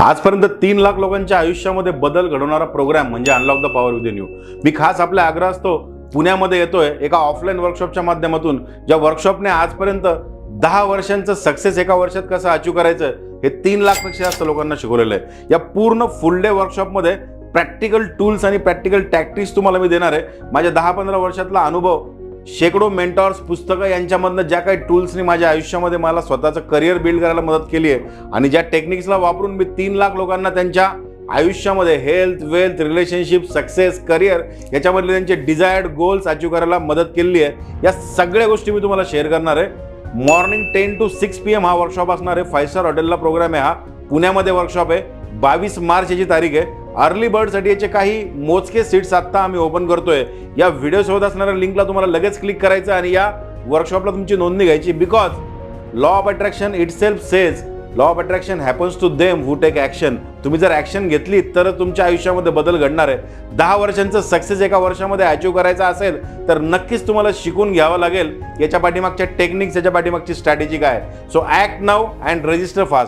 आजपर्यंत तीन लाख लोकांच्या आयुष्यामध्ये बदल घडवणारा प्रोग्राम म्हणजे unlock the power within you मी खास आपला आग्रह असतो पुण्यामध्ये येतोय एका ऑफलाईन वर्कशॉपच्या माध्यमातून ज्या वर्कशॉपने आजपर्यंत दहा वर्षांचं सक्सेस एका वर्षात कसं अचीव करायचं हे तीन लाखपेक्षा जास्त लोकांना शिकवलेलं आहे. या पूर्ण फुल डे वर्कशॉपमध्ये प्रॅक्टिकल टूल्स आणि प्रॅक्टिकल टॅक्टिक्स तुम्हाला मी देणार आहे. माझ्या दहा पंधरा वर्षातला अनुभव शेकडो मेंटॉर्स पुस्तकं यांच्यामधनं ज्या काही टूल्सनी माझ्या आयुष्यामध्ये मला स्वतःचं करिअर बिल्ड करायला मदत केली आहे आणि ज्या टेक्निक्सला वापरून मी तीन लाख लोकांना त्यांच्या आयुष्यामध्ये health wealth relationship success career याच्यामधले त्यांचे डिझायर्ड गोल्स अचीव करायला मदत केली आहे या सगळ्या गोष्टी मी तुम्हाला शेअर करणार आहे. Morning ten to six P M हा वर्कशॉप असणार आहे. फाय स्टार हॉटेलला प्रोग्राम आहे हा. पुण्यामध्ये वर्कशॉप आहे. बावीस मार्च याची तारीख आहे. अर्ली बर्डसाठी याचे काही मोजके सीट्स आत्ता आम्ही ओपन करतोय. या व्हिडिओसोबत असणाऱ्या लिंकला तुम्हाला लगेच क्लिक करायचं आणि या वर्कशॉपला तुमची नोंदणी घ्यायची. Because law of attraction itself says law of attraction happens to them who take action तुम्ही जर ॲक्शन घेतली तर तुमच्या आयुष्यामध्ये बदल घडणार आहे. दहा वर्षांचं सक्सेस एका वर्षामध्ये अचीव करायचा असेल तर नक्कीच तुम्हाला शिकून घ्यावं लागेल. याच्या पाठीमागच्या टेक्निक्स याच्या पाठीमागची स्ट्रॅटेजी काय? So act now and register fast